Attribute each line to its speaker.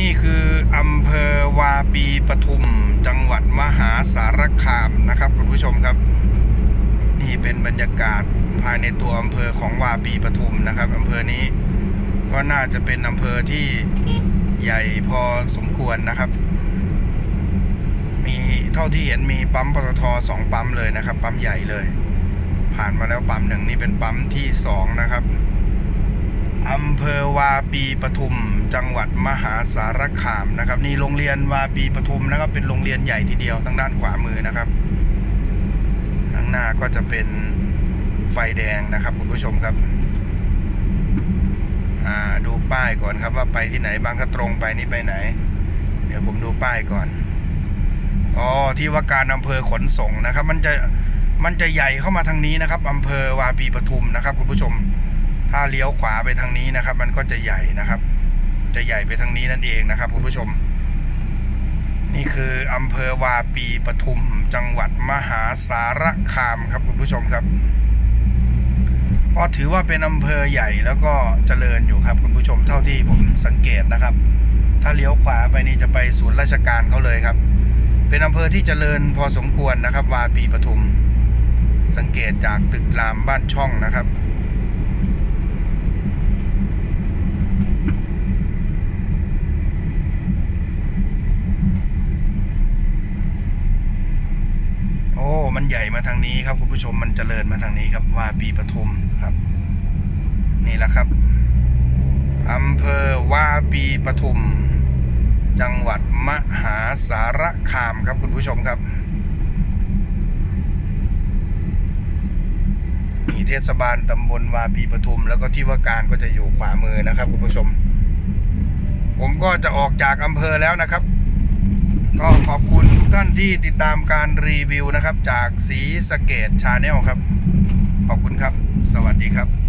Speaker 1: นี่คืออำเภอวาปีปทุม จังหวัดมหาสารคามนะครับคุณผู้ชมครับ นี่เป็นบรรยากาศภายในตัวอำเภอของวาปีปทุมนะครับอำเภอนี้ก็น่าจะเป็นอำเภอที่ใหญ่พอสมควรนะครับ มีเท่าที่เห็นมีปั๊มปตทสองปั๊มเลยนะครับ ปั๊มใหญ่เลย ผ่านมาแล้วปั๊มหนึ่งนี่เป็นปั๊มที่สองนะครับ อำเภอวาปีปทุม จังหวัดมหาสารคามนะครับ นี่โรงเรียนวาปีปทุมนะครับ เป็นโรงเรียนใหญ่ทีเดียวทางด้านขวามือนะครับข้างหน้าก็จะเป็นไฟแดงนะครับคุณผู้ชมครับอ่าดูป้ายก่อนครับว่าไปที่ไหนบางก็ตรงไปนี่ไปไหน เดี๋ยวผมดูป้ายก่อนอ๋อที่ว่าการอำเภอขนส่งนะครับ มันจะมันจะใหญ่เข้ามาทางนี้นะครับอำเภอวาปีปทุมนะครับคุณผู้ชมาเลี้ยวขวาไปทางนี้นะครับ มันก็จะใหญ่นะครับ จะใหญ่ไปทางนี้นั่นเองนะครับคุณผู้ชม นี่คืออำเภอวาปีปทุมจังหวัดมหาสารคามครับคุณผู้ชมครับก็ถือว่าเป็นอำเภอใหญ่แล้วก็เจริญอยู่ครับคุณผู้ชมเท่าที่ผมสังเกตนะครับ ถ้าเลี้ยวขวาไปนี่จะไปศูนย์ราชการเขาเลยครับ เป็นอำเภอที่เจริญพอสมควรนะครับ วาปีปทุม สังเกตจากตึกรามบ้านช่องนะครับ อ้ มันใหญ่มาทางนี้ครับคุณผู้ชมมันเจริญมาทางนี้ครับวาปีปทุมครับ นี่แหละครับอำเภอวาปีปทุม จังหวัดมหาสารคามครับคุณผู้ชมครับมีเทศบาลตำบลวาปีปทุม แล้วก็ที่ว่าการก็จะอยู่ขวามือนะครับคุณผู้ชม ผมก็จะออกจากอำเภอแล้วนะครับานที่ติดตามการรีวิวนะครับ จากสีสเกตชาแนลครับ ขอบคุณครับ สวัสดีครับ